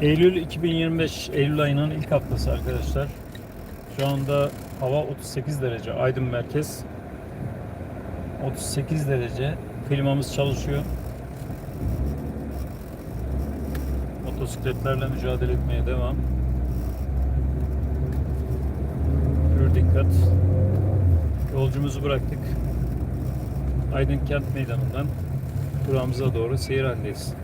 Eylül 2025 Eylül ayının ilk haftası arkadaşlar. Şu anda hava 38 derece. Aydın merkez. 38 derece. Klimamız çalışıyor. Motosikletlerle mücadele etmeye devam. Pür dikkat. Yolcumuzu bıraktık. Aydın Kent Meydanı'ndan durağımıza doğru seyir halindeyiz.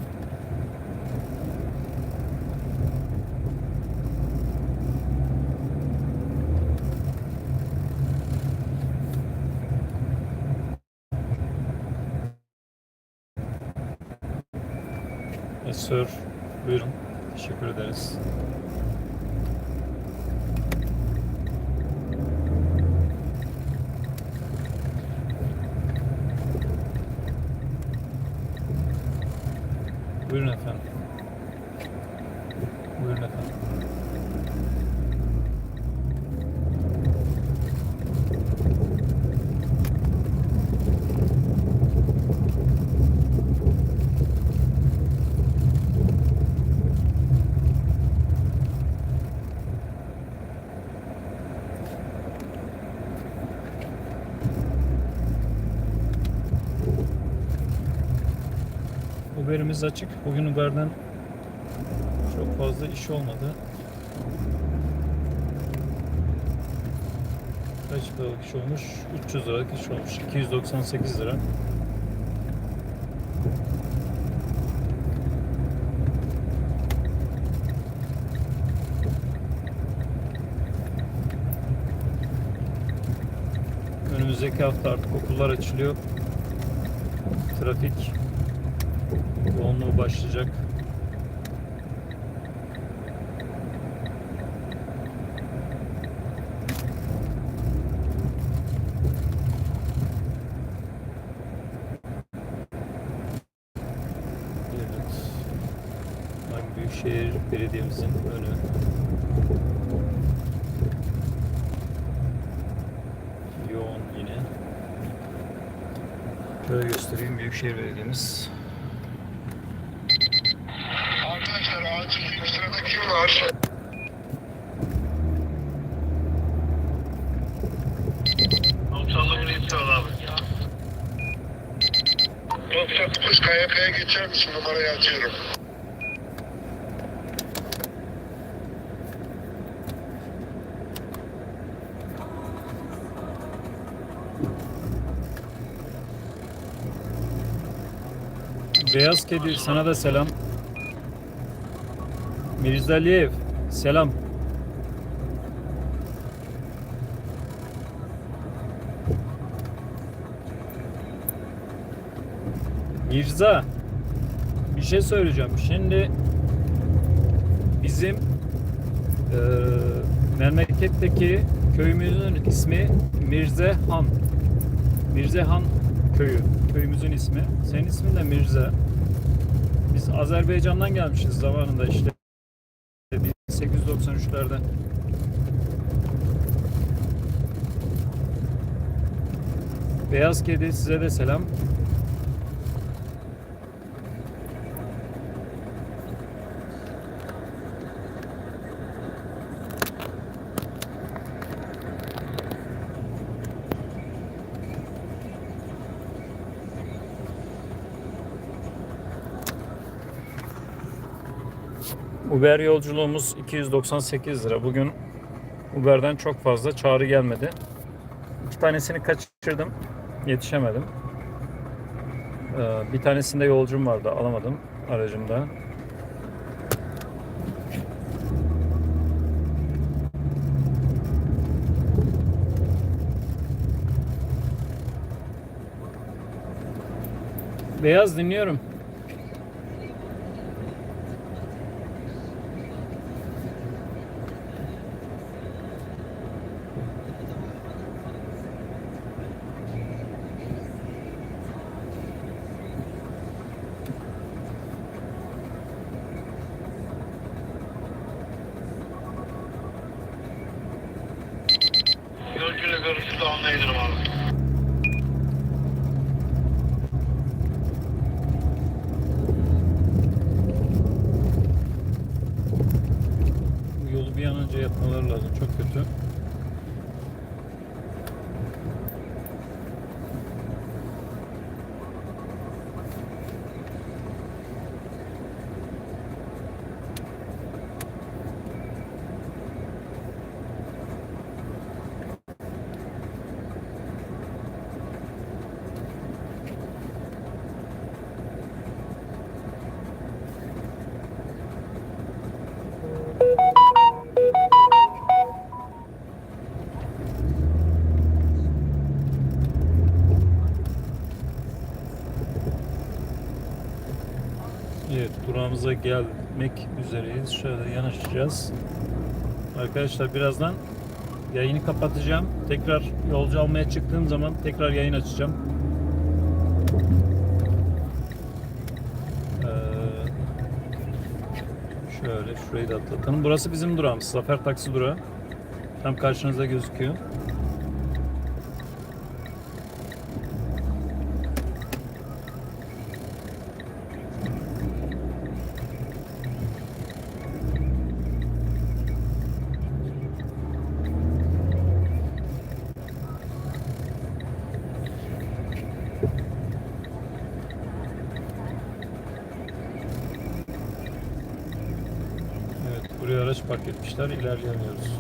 Sir. Buyurun. Teşekkür ederiz. Buyurun efendim. Buyurun efendim. Uber'imiz açık. Bugün Uber'den çok fazla iş olmadı. Kaç liralık iş olmuş? 300 liralık iş olmuş. 298 lira. Önümüzdeki hafta artık okullar açılıyor. Trafik yoğunluğu başlayacak. Büyükşehir Belediye'mizin önü. Yoğun yine. Şöyle göstereyim Büyükşehir Belediye'miz. Arkadaşlar acil bir sırada kim var? İstiyor abi. 99 KYK'ya geçer misin? Numarayı atıyorum. Beyaz Kedi sana da selam. Mirza Aliyev selam. Mirza bir şey söyleyeceğim. Şimdi bizim eee memleketteki köyümüzün ismi Mirze Han. Mirze Han köyü. Köyümüzün ismi. Senin ismin de Mirza. Biz Azerbaycan'dan gelmişiz zamanında işte. 1893'lerde. Beyaz Kedi size de selam. Uber yolculuğumuz 298 lira. Bugün Uber'den çok fazla çağrı gelmedi. İki tanesini kaçırdım. Yetişemedim. Ee, Bir tanesinde yolcum vardı. Alamadım aracımda. Beyaz dinliyorum. Durağımıza gelmek üzereyiz. Şöyle yanaşacağız. Arkadaşlar birazdan yayını kapatacağım. Tekrar yolcu almaya çıktığım zaman tekrar yayın açacağım. Ee, şöyle şurayı da atlatalım. Burası bizim durağımız. Zafer Taksi durağı. Tam karşınızda gözüküyor. Evet, buraya araç park etmişler. İlerleyemiyoruz.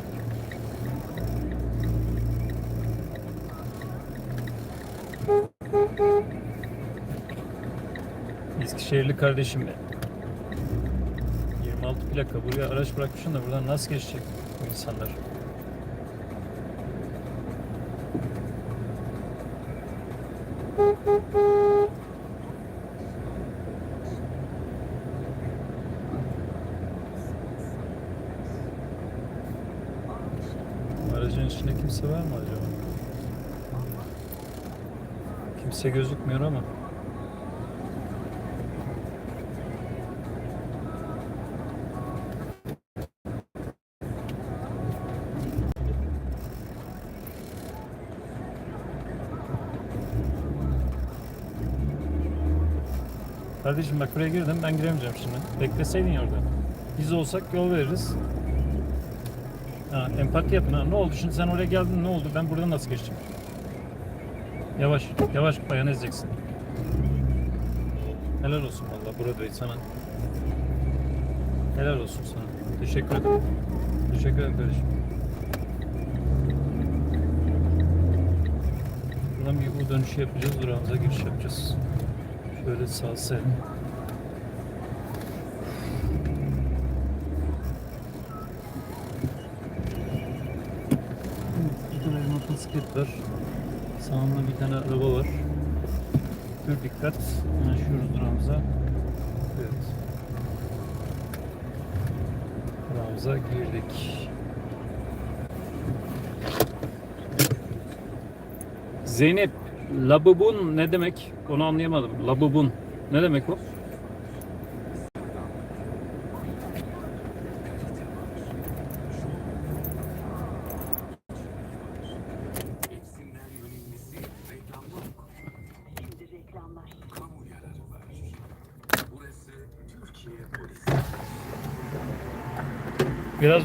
Eskişehirli kardeşim 26 plaka buraya araç bırakmışsın da buradan nasıl geçecek bu insanlar? Aracın içinde kimse var mı acaba? Kimse gözükmüyor ama. Kardeşim bak buraya girdim ben giremeyeceğim şimdi. Bekleseydin orada. Biz olsak yol veririz. Ha, empati yapın ha. Ne oldu şimdi sen oraya geldin ne oldu? Ben buradan nasıl geçeceğim? Yavaş, yavaş bayan ezeceksin. Helal olsun valla burada sana. Helal olsun sana. Teşekkür ederim. Teşekkür ederim kardeşim. Buradan bir U dönüşü yapacağız. Durağımıza giriş yapacağız. Şöyle sağ selim. Bir Sağında bir tane araba var. Dur dikkat. Yanaşıyoruz durağımıza. Evet. Durağımıza girdik. Zeynep, labubun ne demek? Onu anlayamadım. Labubun. Ne demek o?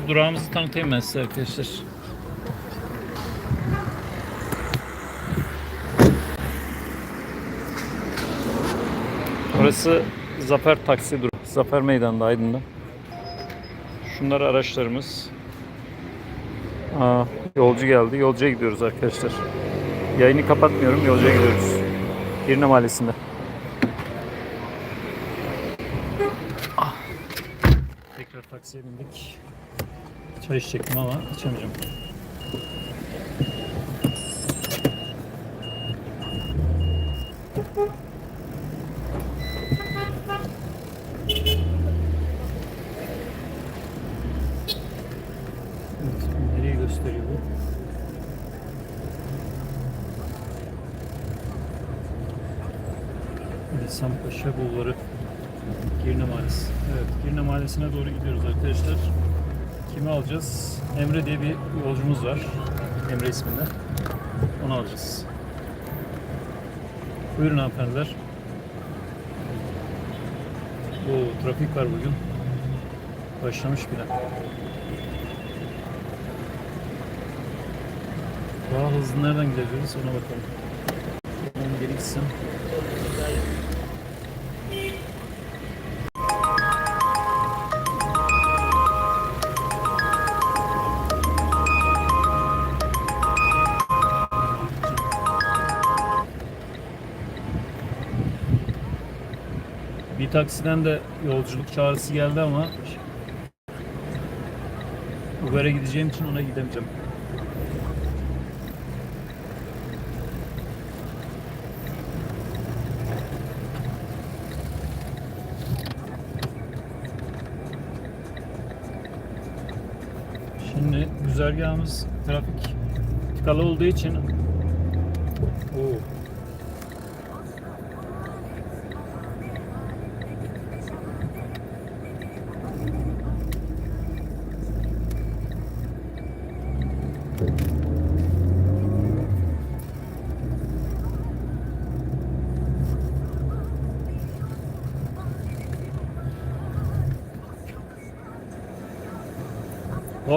Durağımızı tanıtayım ben size arkadaşlar. Burası Zafer Taksi durağı. Zafer Meydanı'nda Aydın'da. Şunlar araçlarımız. Aa, yolcu geldi. Yolcuya gidiyoruz arkadaşlar. Yayını kapatmıyorum. Yolcuya gidiyoruz. Girne Mahallesi'nde. Ah. Tekrar taksiye bindik. Çay içecektim ama içemeyeceğim. Nisan Paşa Bulvarı Girne Mahallesi. Evet, Girne Mahallesi'ne doğru gidiyoruz arkadaşlar. Kimi alacağız? Emre diye bir yolcumuz var. Emre isminde. Onu alacağız. Buyurun hanımefendiler. O trafik var bugün. Başlamış bile. Daha hızlı nereden gidebiliriz ona bakalım. Ben geri gitsem. taksiden de yolculuk çağrısı geldi ama Uber'e gideceğim için ona gidemeyeceğim. Şimdi güzergahımız trafik tıkalı olduğu için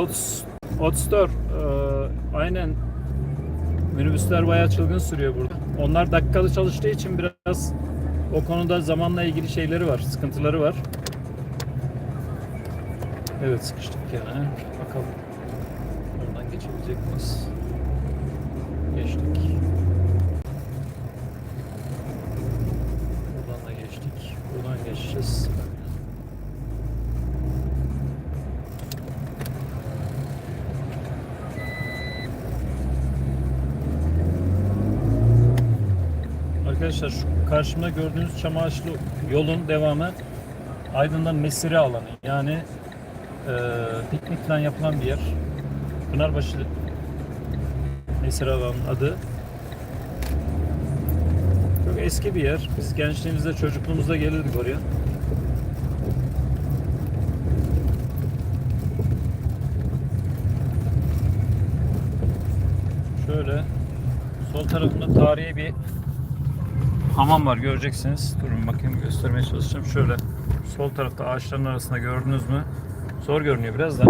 Ots, e, aynen minibüsler bayağı çılgın sürüyor burada. Onlar dakikalı çalıştığı için biraz o konuda zamanla ilgili şeyleri var, sıkıntıları var. Evet sıkıştık yani. Bakalım. Oradan geçebilecek miyiz? Geçtik. Buradan da geçtik. Buradan geçeceğiz. Arkadaşlar şu karşımda gördüğünüz çam ağaçlı yolun devamı Aydın'dan Mesire alanı. Yani e, piknik falan yapılan bir yer. Pınarbaşı Mesire alanının adı. Çok eski bir yer. Biz gençliğimizde, çocukluğumuzda gelirdik oraya. Şöyle sol tarafında tarihi bir hamam var göreceksiniz. Durun bakayım göstermeye çalışacağım. Şöyle sol tarafta ağaçların arasında gördünüz mü? Zor görünüyor biraz da.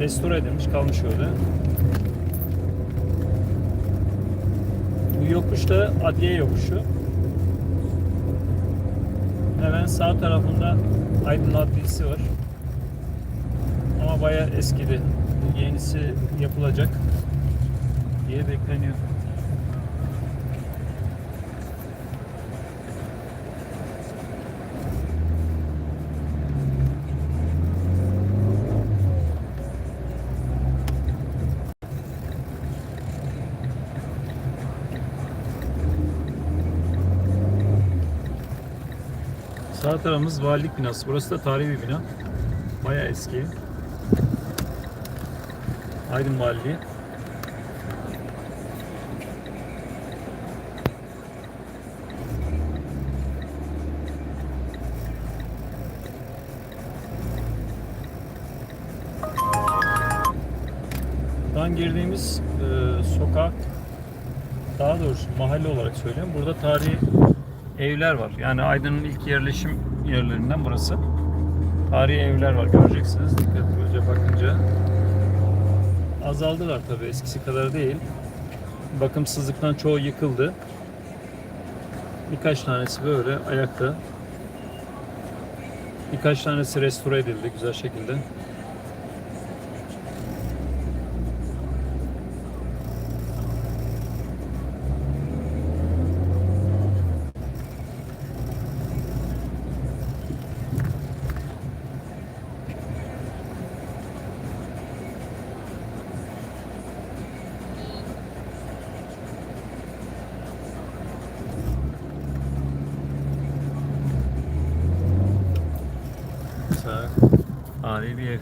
Restore edilmiş kalmış öyle. Bu yokuş da Adliye yokuşu. Hemen sağ tarafında Aydın Adliyesi var. Ama bayağı eskidi. Yenisi yapılacak diye bekleniyor. Sağ tarafımız valilik binası. Burası da tarihi bir bina. Bayağı eski. Aydın Valiliği. Sokak daha doğrusu mahalle olarak söylüyorum. Burada tarihi evler var. Yani Aydın'ın ilk yerleşim yerlerinden burası. Tarihi evler var göreceksiniz dikkatlice bakınca. Azaldılar tabii eskisi kadar değil. Bakımsızlıktan çoğu yıkıldı. Birkaç tanesi böyle ayakta. Birkaç tanesi restore edildi güzel şekilde. Güzel. Tarihi bir ev.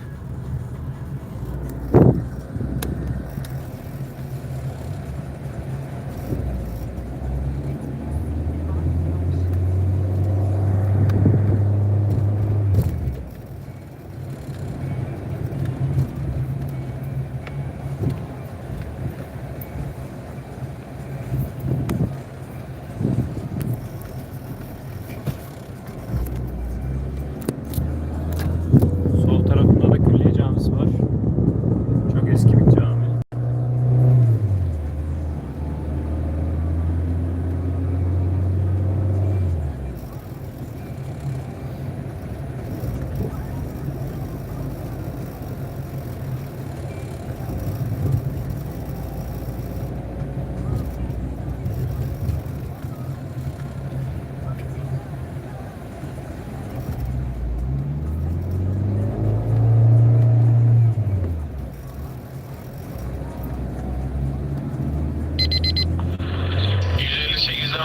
Sol tarafında da külliye camisi var. Çok eski bir cami.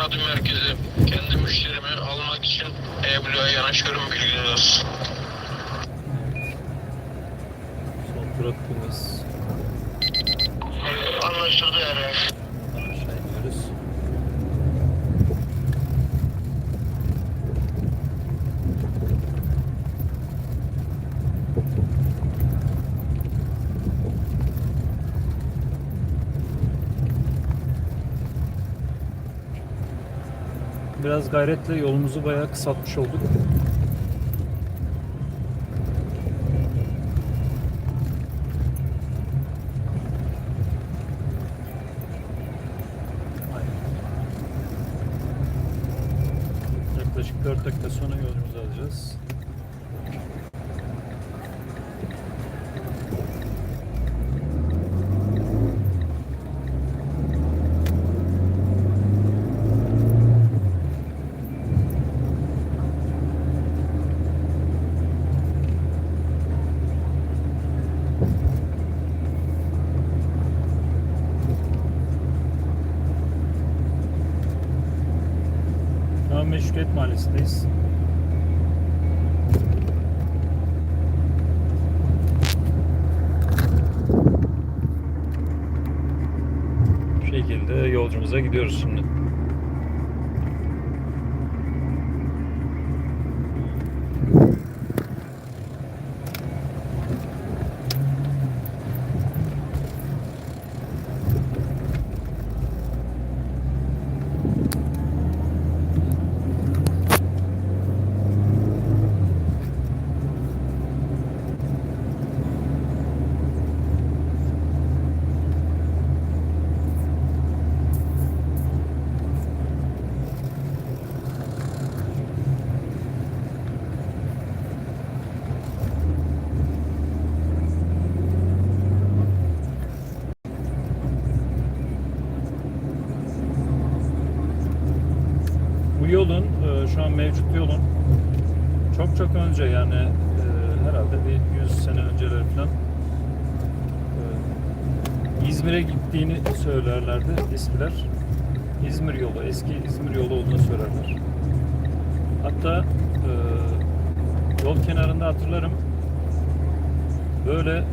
adım merkezi. Kendi müşterimi almak için E-Bloğa yanaşıyorum bilginiz olsun. çalıştırdı yani. Buradan aşağı iniyoruz. Biraz gayretle yolumuzu bayağı kısaltmış olduk. Yaklaşık 4 dakika sonra yolcumuzu alacağız. Şu an Meşrutiyet Mahallesi'ndeyiz. Bu şekilde yolcumuza gidiyoruz şimdi. Bu yolun e, şu an mevcut yolun çok önce yani e, herhalde bir 100 sene önceleri falan e, İzmir'e gittiğini söylerlerdi eskiler. İzmir yolu, eski İzmir yolu olduğunu söylerler. Hatta e, yol kenarında hatırlarım böyle e,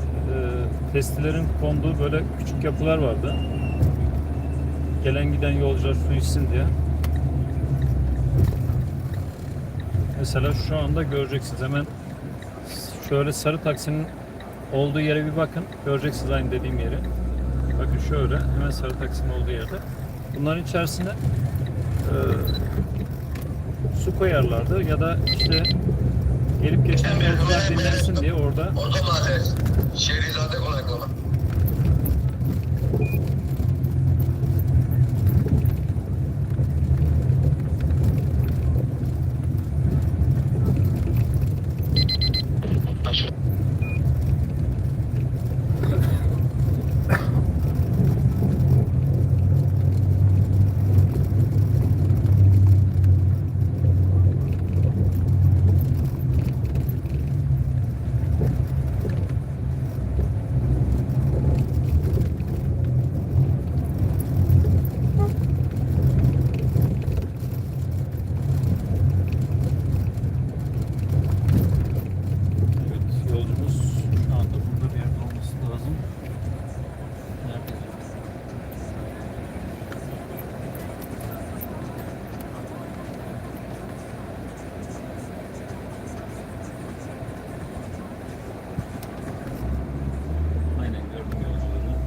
testilerin konduğu böyle küçük yapılar vardı. Gelen giden yolcular su içsin diye. Mesela şu anda göreceksiniz hemen şöyle sarı taksinin olduğu yere bir bakın. Göreceksiniz aynı dediğim yeri. Bakın şöyle hemen sarı taksinin olduğu yerde. Bunların içerisine e, su koyarlardı ya da işte gelip geçen yolcular dinlensin diye orada Orada mahalle. Şehrizade konaklama. Evet, yolcumuz şu anda burada bir yerde olması lazım. Nerede? Aynen gördüm yolcuları.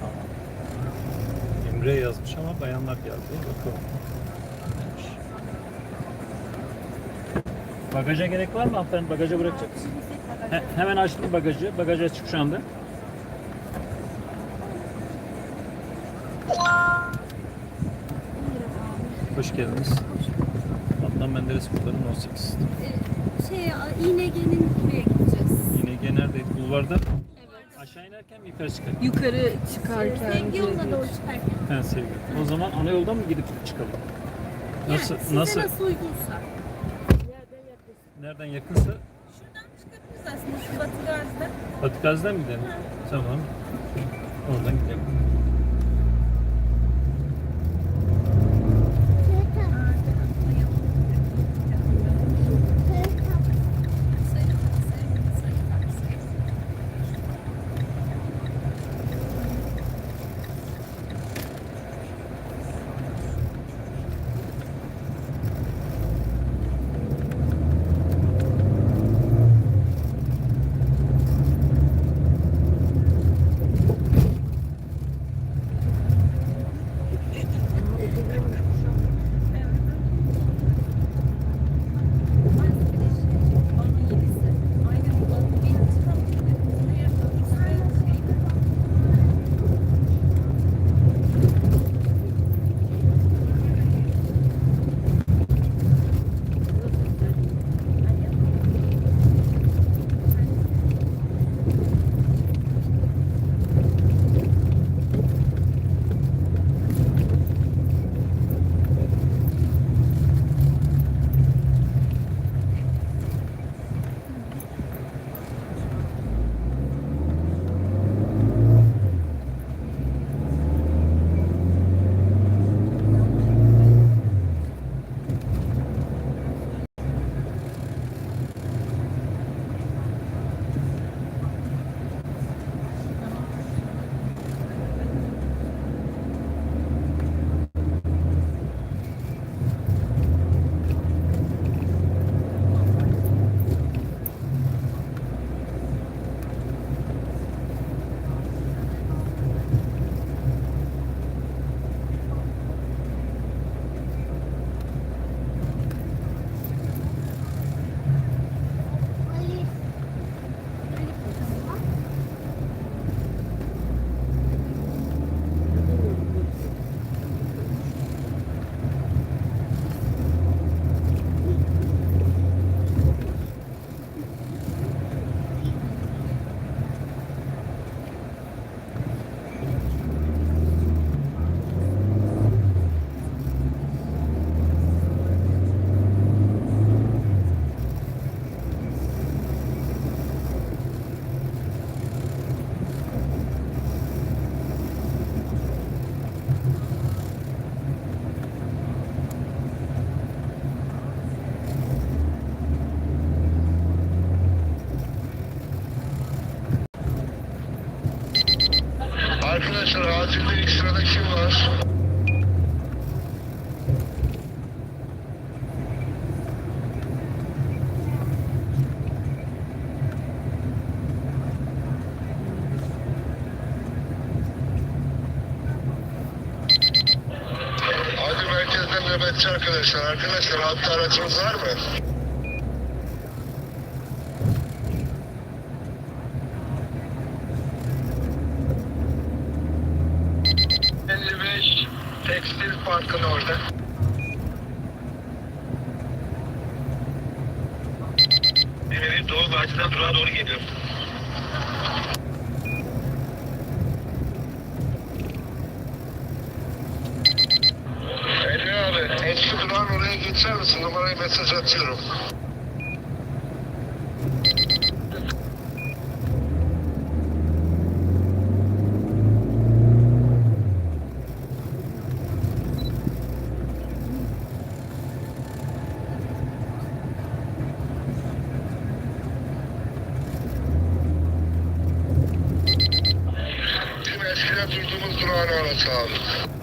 Tamam. Emre yazmış ama bayanlar geldi. Bakalım. Bagaja gerek var mı hanımefendi? Bagaja bırakacak mısın? He- hemen açtım bagajı. Bagaj açık şu anda. Hoş geldiniz. Adnan Menderes Kurtarım 18. Şey, İNG'nin buraya gideceğiz. Yine neredeydi? Bulvarda. Aşağı inerken mi yukarı çıkarken? Yukarı çıkarken Sevgi yoluna doğru çıkarken. He sevgili. O zaman ana yoldan mı gidip çıkalım? Nasıl? yani size nasıl? nasıl uygunsa. Nereden yakınsa Şuradan çıkabiliriz aslında şu Batı Gazi'den. Batı Gazi'den mi gidelim? Tamam. Oradan gidelim. Araç arkadaşlar. Arkadaşlar hatta aracınız var mı? ...55 Tekstil Park'ın orada. Emiri Doğu Bahçe'den durağa doğru geliyor. Emre abi, eski durağın oraya geçer misin? Numarayı mesaj atıyorum. Bizim eskiden durduğumuz durağın orası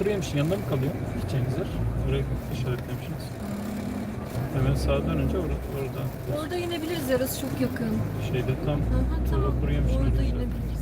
kuru yemişin yanında mı kalıyor? Gideceğiniz yer. Oraya işaretlemişsiniz. Hemen sağa dönünce orada, orada. Orada inebiliriz yarısı çok yakın. Şeyde tam Aha, tamam. Orada inebiliriz.